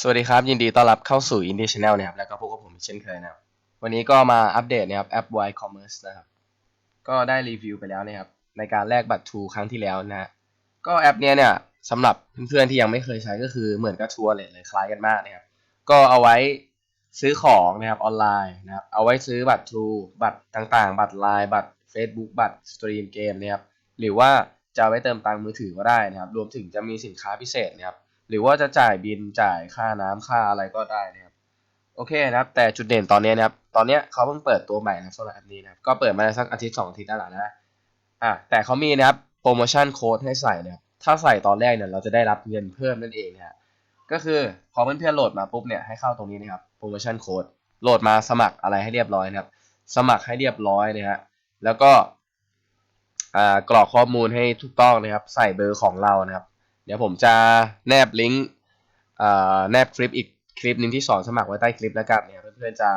สวัสดีครับ ยินดีต้อนรับเข้าสู่ Indie Channel นะครับแล้วก็พบกับผมเช่นเคยนะครับ วันนี้ก็มาอัปเดตนะครับแอป Y Commerce นะครับ ก็ได้รีวิวไปแล้วนะครับ ในการแลกบัตร True ครั้งที่แล้วนะฮะก็แอปเนี้ยเนี่ยสำหรับเพื่อนๆที่ยังไม่เคยใช้ก็คือเหมือนกับทัวร์เลยเลยคล้ายกันมากนะครับ ก็เอาไว้ซื้อของนะครับออนไลน์นะครับเอาไว้ซื้อบัตร True บัตรต่างๆ บัตร Line บัตร Facebook บัตรสตรีมเกมนะครับหรือว่าจะไว้เติมตังค์มือถือก็ได้นะครับ รวมถึงจะมีสินค้าพิเศษนะครับ หรือว่าจะจ่ายบินจ่ายค่าน้ำค่าอะไรก็ได้นะครับโอเคนะครับ แต่จุดเด่นตอนนี้นะครับ ตอนนี้เขาเพิ่งเปิดตัวใหม่นะสำหรับแอปนี้นะครับ ก็เปิดมาสักอาทิตย์สองอาทิตย์แล้วล่ะนะอะแต่เขามีนะครับโปรโมชั่นโค้ดให้ใส่นะครับถ้าใส่ตอนแรกเนี่ยเราจะได้รับเงินเพิ่มนั่นเองนะฮะก็คือพอเพื่อนๆโหลดมาปุ๊บเนี่ยให้เข้าตรงนี้นะครับโปรโมชั่นโค้ดโหลดมาสมัครอะไรให้เรียบร้อยนะครับ สมัครให้เรียบร้อยนะฮะแล้วก็อ่ากรอกข้อมูลให้ถูกต้องนะครับ ใส่เบอร์ของเรานะครับ เดี๋ยวผมจะแนบลิงก์แนบคลิปอีกคลิปหนึ่งที่สอนสมัครไว้ใต้คลิปแล้วกันเนี่ยเพื่อนๆจะ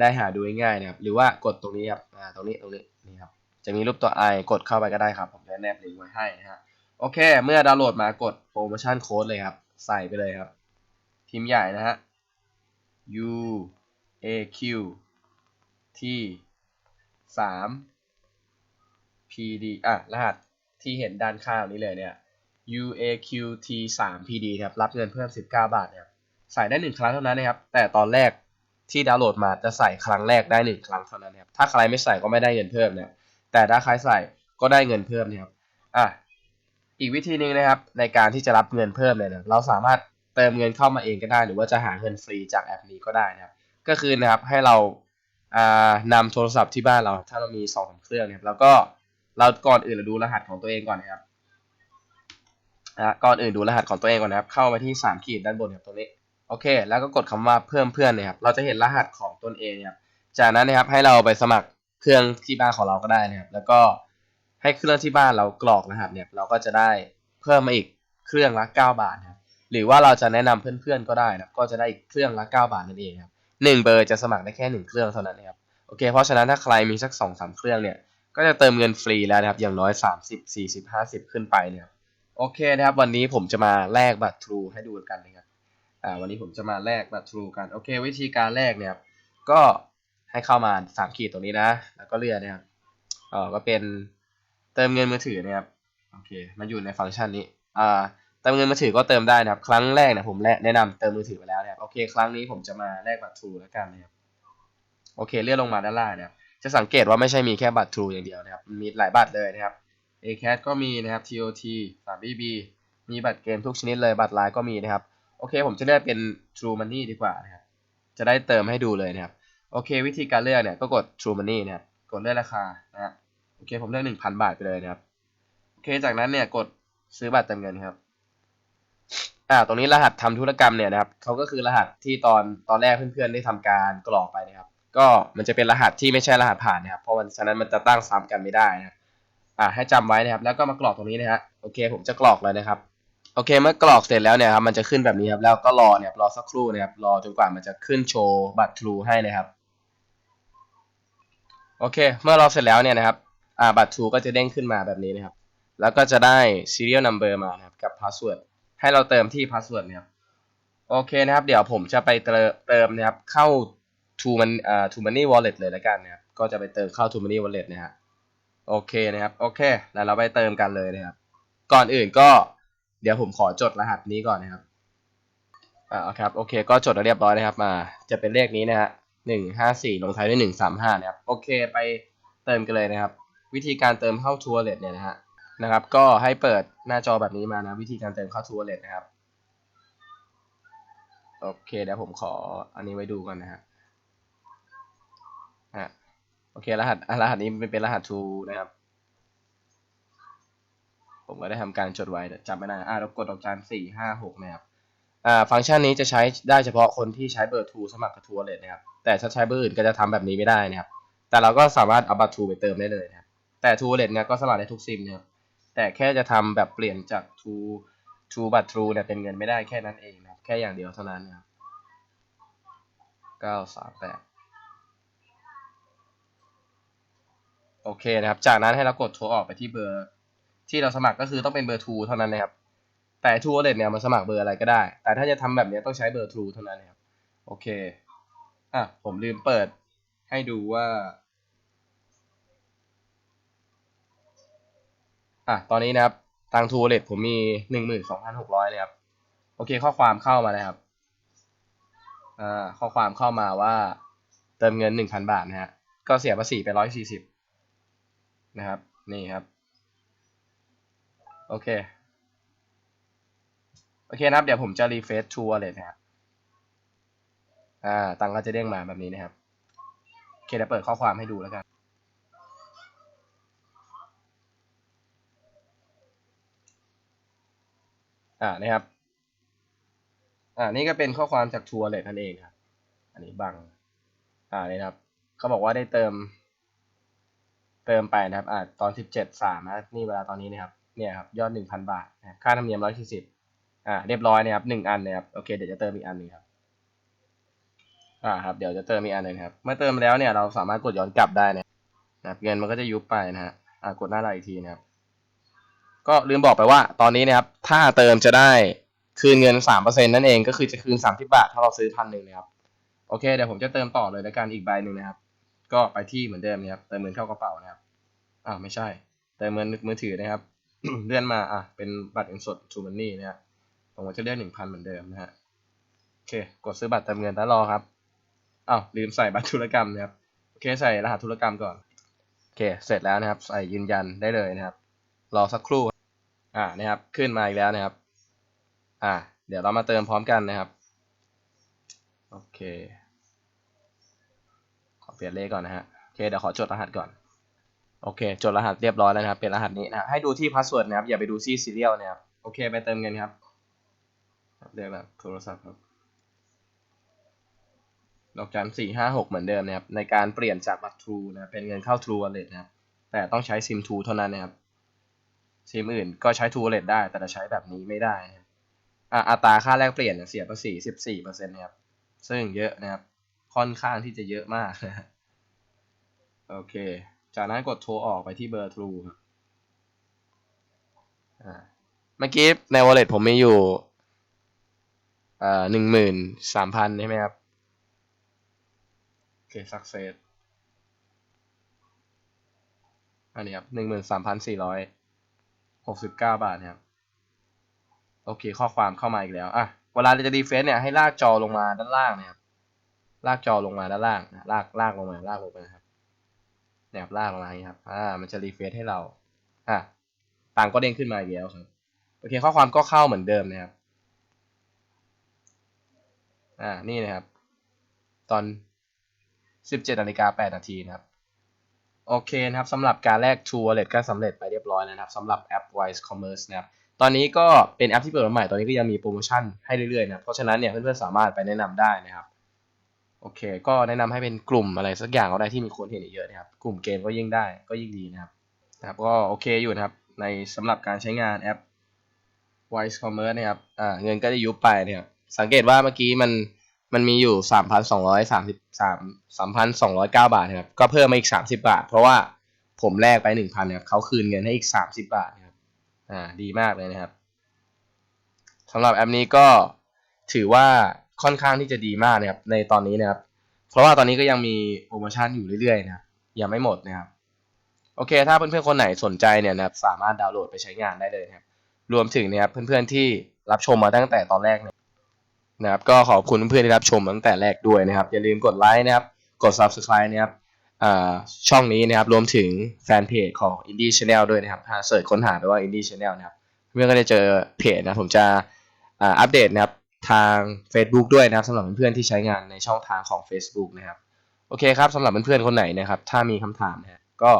ได้หาดูง่ายๆนะครับหรือว่ากดตรงนี้ครับตรงนี้ตรงนี้นี่ครับจะมีรูปตัว i กดเข้าไปก็ได้ครับ ผมจะแนบลิงก์ไว้ให้นะฮะโอเค เมื่อดาวน์โหลดมากดโปรโมชั่นโค้ดเลยครับ ใส่ไปเลยครับ พิมพ์ใหญ่นะฮะ U A Q T สาม P D อะ รหัสที่เห็นด้านข้างนี้เลยเนี่ย UAQT 3 PD ครับรับเงินเพิ่ม 19 บาทเนี่ยใส่ได้ 1 ครั้งเท่านั้นนะครับ แต่ตอนแรกที่ดาวน์โหลดมาจะใส่ครั้งแรกได้ 1 ครั้งเท่านั้นครับถ้าใครไม่ใส่ก็ไม่ได้เงินเพิ่มเนี่ยแต่ถ้าใครใส่ก็ได้เงินเพิ่มนะครับอะอีกวิธีหนึงนะครับในการที่จะรับเงินเพิ่มเนี่ยนะเราสามารถเติมเงินเข้ามาเองก็ได้ หรือว่าจะหาเงินฟรีจากแอปนี้ก็ได้นะครับก็คือนะครับให้เราอ่านำโทรศัพท์ที่บ้านเรา ถ้าเรามีสองสามเครื่องนะครับแล้วก็เราก่อนอื่นเราดูรหัสของตัวเองก่อนนะครับ นะก่อนอื่นดูรหัสของตัวเองก่อนนะครับ เข้ามาที่สามขีดด้านบนครับตรงนี้โอเค แล้วก็กดคำว่าเพิ่มเพื่อนนะครับ เราจะเห็นรหัสของตนเองนะครับ จากนั้นนะครับให้เราไปสมัครเครื่องที่บ้านของเราก็ได้นะครับ แล้วก็ให้เครื่องที่บ้านเรากรอกรหัสเนี่ย เราก็จะได้เพิ่มมาอีกเครื่องละ 9 บาทนะครับ หรือว่าเราจะแนะนำเพื่อนๆก็ได้นะก็จะได้อีกเครื่องละ 9 บาทนั่นเองครับหนึ่งเบอร์จะสมัครได้แค่หนึ่งเครื่องเท่านั้นนะครับ โอเค เพราะฉะนั้นถ้าใครมีสักสองสามเครื่องเนี่ย ก็จะเติมเงินฟรีแล้วนะครับ อย่างน้อย 30 40 50 ขึ้นไปเนี่ย โอเคนะครับ วันนี้ผมจะมาแลกบัตร True ให้ดูกันนะครับอ่าวันนี้ผมจะมาแลกบัตร True กันโอเค วิธีการแลกเนี่ยครับก็ให้เข้ามาสามขีดตรงนี้นะ แล้วก็เลือกนะครับเอ่อก็เป็นเติมเงินมือถือนะครับโอเคมันอยู่ในฟังก์ชันนี้อ่าเติมเงินมือถือก็เติมได้นะครับ ครั้งแรกเนี่ยผมแนะนำเติมมือถือไปแล้วนะครับโอเค ครั้งนี้ผมจะมาแลกบัตร True แล้วกันนะครับโอเคเลื่อนลงมาด้านล่างนะครับจะสังเกตว่าไม่ใช่มีแค่บัตร True อย่างเดียวนะครับมีหลายบัตรเลยนะครับ ACAT ก็มีนะครับ TOT 3BB มีบัตรเกมทุกชนิดเลยบัตรไลน์ก็มีนะครับ โอเค ผมจะเลือกเป็น True Money ดีกว่านะครับ จะได้เติมให้ดูเลยนะครับ โอเค วิธีการเลือกเนี่ยก็กด True Money นะครับ กดเลือกราคานะฮะโอเค ผมเลือก 1,000 บาทไปเลยนะครับ โอเค จากนั้นเนี่ยกดซื้อบัตรเติมเงินครับ อ่า ตรงนี้รหัสทำธุรกรรมเนี่ยนะครับเขาก็คือรหัสที่ตอนตอนแรกเพื่อนๆได้ทำการกรอกไปนะครับ ก็มันจะเป็นรหัสที่ไม่ใช่รหัสผ่านนะครับ เพราะมันฉะนั้นมันจะตั้งซ้ำกันไม่ได้นะครับ อ่าให้จำไว้นะครับ แล้วก็มากรอกตรงนี้นะฮะโอเค ผมจะกรอกเลยนะครับโอเคเมื่อกรอกเสร็จแล้วเนี่ยครับมันจะขึ้นแบบนี้ครับแล้วก็รอเนี่ยรอสักครู่นะครับรอจนกว่ามันจะขึ้นโชว์บัตร True ให้นะครับโอเค เมื่อรอเสร็จแล้วเนี่ยนะครับอ่าบัตร True ก็จะเด้งขึ้นมาแบบนี้นะครับ แล้วก็จะได้ serial number มานะครับกับ password ให้เราเติมที่ password นะครับโอเคนะครับ เดี๋ยวผมจะไปเติมนะครับเข้า To Man อ่า To Money Wallet เลยแล้วกันนะครับก็จะไปเติมเข้า To Money Wallet นะฮะ โอเคนะครับ โอเค แล้วเราไปเติมกันเลยนะครับ ก่อนอื่นก็เดี๋ยวผมขอจดรหัสนี้ก่อนนะครับ อ่าครับ โอเค ก็จดเรียบร้อยนะครับ มา จะเป็นเลขนี้นะฮะหนึ่งห้าสี่ลงท้ายด้วยหนึ่งสามห้านะครับ โอเค ไปเติมกันเลยนะครับ วิธีการเติมเข้าทัวร์เลทเนี่ยนะฮะ นะครับ ก็ให้เปิดหน้าจอแบบนี้มานะ วิธีการเติมเข้าทัวร์เลทนะครับ โอเค เดี๋ยวผมขออันนี้ไว้ดูก่อนนะฮะฮะ อเครหัสอะรหัสนี้เป็นเป็นรหัส True นะครับ ผมก็ได้ทำการจดไว้จำไม่ได้อ่าเรากดดอกจันสี่ห้าหกนะครับอ่าฟังก์ชันนี้จะใช้ได้เฉพาะคนที่ใช้เบอร์ True สมัครกับ True Wallet นะครับ แต่ถ้าใช้เบอร์อื่นก็จะทำแบบนี้ไม่ได้นะครับ แต่เราก็สามารถเอาบัตร True ไปเติมได้เลยนะครับ แต่ True Wallet เนี่ยก็สมัครได้ทุกซิมนะครับแต่แค่จะทำแบบเปลี่ยนจาก True True บัตร True เนี่ยเป็นเงินไม่ได้แค่นั้นเองนะครับ แค่อย่างเดียวเท่านั้นนะครับเก้าสามแปด โอเคนะครับ จากนั้นให้เรากดโทรออกไปที่เบอร์ ที่เราสมัครก็คือต้องเป็นเบอร์ True เท่านั้นนะครับ แต่ True Wallet เนี่ยมันสมัครเบอร์อะไรก็ได้ แต่ถ้าจะทำแบบนี้ต้องใช้เบอร์ True เท่านั้นนะครับ โอเค อะ ผมลืมเปิดให้ดูว่า อะ ตอนนี้นะครับทาง True Wallet ผมมี12,600เลยครับ โอเค ข้อความเข้ามาแล้วครับ อ่า ข้อความเข้ามาว่า เติมเงิน1,000บาทนะฮะ ก็เสียภาษีไป140 นะครับ นี่ครับ โอเค โอเคนะครับ เดี๋ยวผมจะรีเฟซ True Wallet นะครับ อ่า ตังก็จะเด้งมาแบบนี้นะครับ โอเคเดี๋ยวเปิดข้อความให้ดูแล้วกัน อ่า นะครับ อ่า นี่ก็เป็นข้อความจาก True Wallet นั่นเองครับ อันนี้บัง อ่า นี่นะครับ เขาบอกว่าได้เติม เติมไปนะครับอ่าตอนสิบเจ็ดสามนะนี่เวลาตอนนี้นะครับเนี่ยครับยอดหนึ่งพันบาทนะค่าธรรมเนียมร้อยสี่สิบอ่าเรียบร้อยนะครับหนึ่งอันนะครับโอเคเดี๋ยวจะเติมอีกอันหนึ่งครับอ่าครับเดี๋ยวจะเติมอีกอันหนึ่งครับเมื่อเติมแล้วเนี่ยเราสามารถกดย้อนกลับได้นะครับเงินมันก็จะยุบไปนะฮะอ่ากดหน้าเราอีกทีนะครับ ก็ลืมบอกไปว่าตอนนี้นะครับ ถ้าเติมจะได้คืนเงินสามเปอร์เซ็นนั่นเองก็คือจะคืนสามสิบาทถ้าเราซื้อพันหนึ่งนะครับโอเคเดี๋ยวผมจะเติมต่อเลยในการอีกใบหนึ่งนะครับ ก็ไปที่เหมือนเดิมนะครับเติมเงินเข้ากระเป๋านะครับอ่าไม่ใช่เติมเงินมือถือนะครับ เลื่อนมาอะเป็นบัตรเงินสด True Money นะฮะผมก็จะเลือกหนึ่งพันเหมือนเดิมนะฮะโอเค กดซื้อบัตรเติมเงินแล้วรอครับอ้าวลืมใส่บัตรธุรกรรมนะครับโอเคใส่รหัสธุรกรรมก่อนโอเค เสร็จแล้วนะครับ ใส่ยืนยันได้เลยนะครับ รอสักครู่อ่านะครับขึ้นมาอีกแล้วนะครับ อ่า เดี๋ยวเรามาเติมพร้อมกันนะครับ โอเค เปลี่ยนเลขก่อนนะฮะโอเคเดี๋ยวขอจดรหัสก่อนโอเคจดรหัสเรียบร้อยแล้วนะครับเป็นรหัสนี้นะให้ดูที่พาสเวิร์ดนะครับอย่าไปดูที่ซีเรียลนะครับโอเคไปเติมเงินครับเรียกแบบโทรศัพท์ครับดอกจันสี่ห้าหกเหมือนเดิมนะครับในการเปลี่ยนจากบัตร True นะเป็นเงินเข้า True Wallet นะครับแต่ต้องใช้ซิม True เท่านั้นนะครับซิมอื่นก็ใช้ True Wallet ได้ แต่จะใช้แบบนี้ไม่ได้อะอัตราค่าแลกเปลี่ยนเนี่ยเสียภาษีสิบสี่เปอร์เซ็นต์นะครับซึ่งเยอะนะครับ ค่อนข้างที่จะเยอะมากนะโอเค จากนั้นกดโทรออกไปที่เบอร์ True ครับเมื่อกี้ใน wallet ผมมีอยู่หนึ่งหมื่นสามพันใช่ไหมครับ โอเค success อันนี้ครับหนึ่งหมื่นสามพันสี่ร้อยหกสิบเก้าบาทครับ โอเค ข้อความเข้ามาอีกแล้ว อะ เวลาเราจะดีเฟซเนี่ย ให้ลากจอลงมาด้านล่างนะครับ ลากจอลงมาด้านล่างนะลากลากลงมาลากลงไปนะครับเนี่ยครับลากลงมาอย่างนี้ครับ อ่า มันจะรีเฟซให้เราอะต่างก็เด้งขึ้นมาอีกแล้วครับโอเคข้อความก็เข้าเหมือนเดิมนะครับ อ่า นี่นะครับ ตอน 17นาฬิกา8นาทีนะครับ โอเคนะครับสำหรับการแลก True Wallet ก็สำเร็จไปเรียบร้อยแล้วนะครับสำหรับแอป Wise Commerce นะครับ ตอนนี้ก็เป็นแอปที่เปิดใหม่ ตอนนี้ก็ยังมีโปรโมชั่นให้เรื่อยๆนะครับ เพราะฉะนั้นเนี่ยเพื่อนๆสามารถไปแนะนำได้นะครับ โอเค ก็แนะนำให้เป็นกลุ่มอะไรสักอย่างก็ได้ที่มีคนเห็นเยอะนะครับ กลุ่มเกมก็ยิ่งได้ก็ยิ่งดีนะครับนะครับ ก็โอเคอยู่นะครับ ในสำหรับการใช้งานแอป Wise Commerce นะครับอ่าเงินก็จะยุบไปเนะครับสังเกตว่าเมื่อกี้มันมันมีอยู่สามพันสองร้อยสามสิบสามสามพันสองร้อยเก้าบาทนะครับ ก็เพิ่มมาอีกสามสิบาท เพราะว่าผมแลกไปหนึ่งพันนะครับเขาคืนเงินให้อีกสามสิบาทนะครับ อ่า ดีมากเลยนะครับสำหรับแอปนี้ก็ถือว่า ค่อนข้างที่จะดีมากนะครับในตอนนี้นะครับ เพราะว่าตอนนี้ก็ยังมีโปรโมชั่นอยู่เรื่อยๆนะครับยังไม่หมดนะครับโอเค ถ้าเพื่อนๆคนไหนสนใจเนี่ยนะครับสามารถดาวน์โหลดไปใช้งานได้เลยนะครับรวมถึงนะครับเพื่อนๆที่รับชมมาตั้งแต่ตอนแรกนะครับก็ขอบคุณเพื่อนๆที่รับชมมาตั้งแต่แรกด้วยนะครับ อย่าลืมกดไลค์นะครับกด subscribe นะครับช่องนี้นะครับรวมถึงแฟนเพจของ Indie Channel ด้วยนะครับถ้าเสิร์ชค้นหาไปว่า Indie Channel นะครับเพื่อนก็จะเจอเพจนะผมจะอัปเดตนะครับ ทาง Facebook ด้วยนะครับสำหรับเพื่อนๆที่ใช้งานในช่องทางของ Facebook นะครับโอเคครับสำหรับเพื่อนๆคนไหนนะครับถ้ามีคำถามนะก็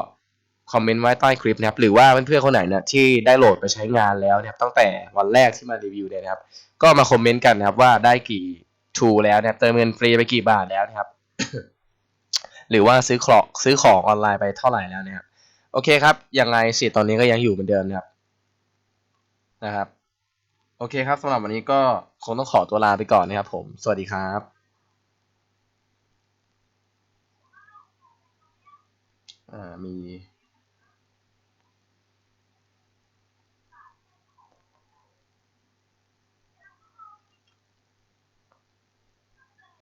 คอมเมนต์ไว้ใต้คลิปนะครับหรือว่าเพื่อนๆคนไหนเนี่ยที่ได้โหลดไปใช้งานแล้วนะครับตั้งแต่วันแรกที่มารีวิวเนี่ยนะครับ ก็มาคอมเมนต์กันนะครับว่าได้กี่ทูแล้วนะครับเติมเงินฟรีไปกี่บาทแล้วนะครับหรือว่าซื้อของซื้อของออนไลน์ไปเท่าไหร่แล้วนะครับโอเคครับยังไงสิทธิ์ตอนนี้ก็ยังอยู่เหมือนเดิมนะครับนะครับ โอเคครับสำหรับวันนี้ก็คงต้องขอตัวลาไปก่อนนะครับผม สวัสดีครับมี